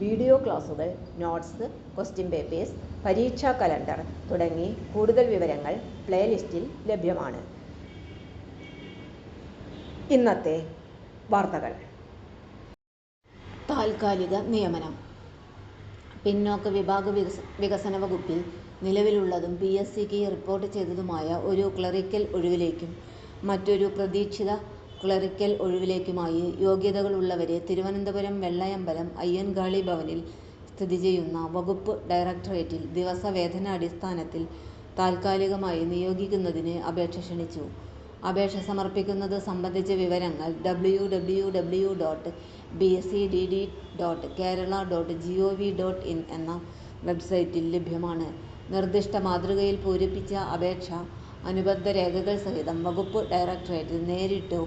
Video ക്ലാസുകൾ notes question papers പരീക്ഷാ calendar തുടങ്ങി കൂടുതൽ വിവരങ്ങൾ പ്ലേലിസ്റ്റിൽ ലഭ്യമാണ്. ഇന്നത്തെ വാർത്തകൾ. താൽക്കാലിക നിയമനം. പിന്നോക്ക വിഭാഗ വികസ വികസന വകുപ്പിൽ നിലവിലുള്ളതും പി എസ് സിക്ക് റിപ്പോർട്ട് ചെയ്തതുമായ ഒരു ക്ലറിക്കൽ ഒഴിവിലേക്കും മറ്റൊരു പ്രതീക്ഷിത ക്ലറിക്കൽ ഒഴിവിലേക്കുമായി യോഗ്യതകളുള്ളവരെ തിരുവനന്തപുരം വെള്ളയമ്പലം അയ്യൻകാളി ഭവനിൽ സ്ഥിതി ചെയ്യുന്ന വകുപ്പ് ഡയറക്ടറേറ്റിൽ ദിവസവേതനാടിസ്ഥാനത്തിൽ താൽക്കാലികമായി നിയോഗിക്കുന്നതിന് അപേക്ഷ ക്ഷണിച്ചു. അപേക്ഷ സമർപ്പിക്കുന്നത് സംബന്ധിച്ച വിവരങ്ങൾ W W W dot B C D D dot Kerala dot G O V dot in എന്ന വെബ്സൈറ്റിൽ ലഭ്യമാണ്. നിർദ്ദിഷ്ട മാതൃകയിൽ പൂരിപ്പിച്ച അപേക്ഷ അനുബന്ധ രേഖകൾ സഹിതം വകുപ്പ് ഡയറക്ടറേറ്റിൽ നേരിട്ടോ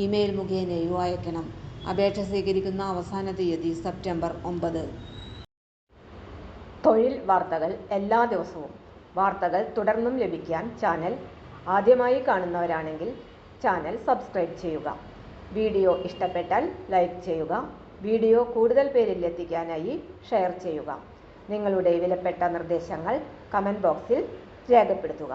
ഇമെയിൽ മുഖേനയോ അയക്കണം. അപേക്ഷ സ്വീകരിക്കുന്ന അവസാന തീയതി സെപ്റ്റംബർ ഒമ്പത്. തൊഴിൽ വാർത്തകൾ എല്ലാ ദിവസവും വാർത്തകൾ തുടർന്നും ലഭിക്കാൻ ചാനൽ ആദ്യമായി കാണുന്നവരാണെങ്കിൽ ചാനൽ സബ്സ്ക്രൈബ് ചെയ്യുക. വീഡിയോ ഇഷ്ടപ്പെട്ടാൽ ലൈക്ക് ചെയ്യുക. വീഡിയോ കൂടുതൽ പേരിൽ എത്തിക്കാനായി ഷെയർ ചെയ്യുക. നിങ്ങളുടെ വിലപ്പെട്ട നിർദ്ദേശങ്ങൾ കമന്റ് ബോക്സിൽ രേഖപ്പെടുത്തുക.